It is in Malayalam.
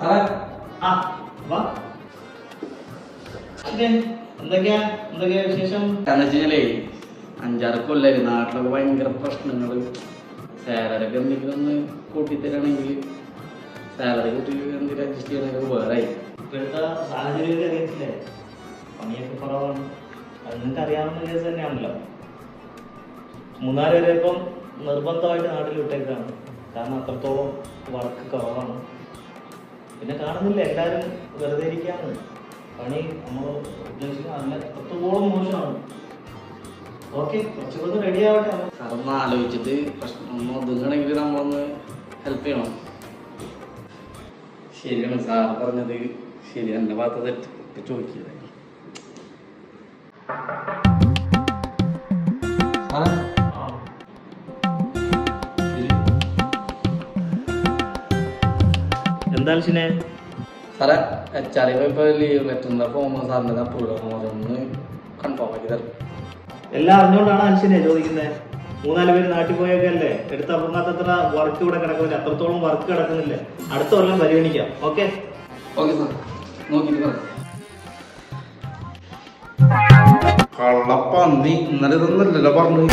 സാറേ ആ വാ. അശ്വിനെ, എന്തൊക്കെയാ? എന്തൊക്കെയാ വിശേഷം? കാരണം വെച്ച് കഴിഞ്ഞാലേ അഞ്ചാറ് കൊല്ലായി നാട്ടിലൊക്കെ ഭയങ്കര പ്രശ്നങ്ങൾ സാലറിയൊക്കെ എന്തെങ്കിലും ഒന്ന് കൂട്ടിത്തരാണെങ്കിൽ സാലറി കൂട്ടി എന്തെങ്കിലും അഡ്ജസ്റ്റ് ചെയ്യണമെങ്കിൽ വേറെ. ഇപ്പോഴത്തെ സാഹചര്യം അറിയത്തില്ലേ? പണിയൊക്കെ കുറവാണ്. അത് നിങ്ങൾക്ക് അറിയാവുന്ന കേസ് തന്നെയാണല്ലോ. മൂന്നാൽ വരെ ഇപ്പം നിർബന്ധമായിട്ട് നാട്ടിൽ വിട്ടേക്കാണ്. കാരണം അത്രത്തോളം വർക്ക് കുറവാണ്. പിന്നെ കാണുന്നില്ല എല്ലാവരും വെറുതെ ഇരിക്കാന്ന് പണി നമ്മൾ ഉദ്ദേശിക്കുന്ന നല്ല എത്രത്തോളം മോശമാണ്. ഓക്കെ കുറച്ചുകൂടെ റെഡി ആവട്ടെ സാറൊന്ന് ആലോചിച്ചിട്ട് പ്രശ്നം ഒതുങ്ങണമെങ്കിൽ നമ്മളൊന്ന് ഹെൽപ്പ് ചെയ്യണം. ശരിയാണ് സാർ പറഞ്ഞത്. ശരി എന്റെ ഭാഗത്ത് തെറ്റ് സാറേ എന്താ ആവശ്യനെ സാറേ എച്ച് ആർ ഇപ്പോൾ ലീവ് പറ്റുന്ന ഫോമോ സാറിന്റെ അപ്രൂവൽ അതൊന്ന് കൺഫേം ആക്കി തരും. എല്ലാം അറിഞ്ഞുകൊണ്ടാണ് അൻഷിനെ ചോദിക്കുന്നത്. മൂന്നാൽ പേര് നാട്ടിൽ പോയൊക്കെ അല്ലേ? എടുത്ത അപ്പുറത്തത്ര വർക്ക് ഇവിടെ കിടക്കുന്നില്ല. അത്രത്തോളം വർക്ക് കിടക്കുന്നില്ല? അടുത്ത കൊല്ലം പരിഗണിക്കാം. ഓക്കെ ഓക്കെ സാർ നോക്കിയിട്ട് പറയാം. കള്ളപ്പന്നി ഇന്നലെ ഇതൊന്നല്ലല്ലോ പറഞ്ഞു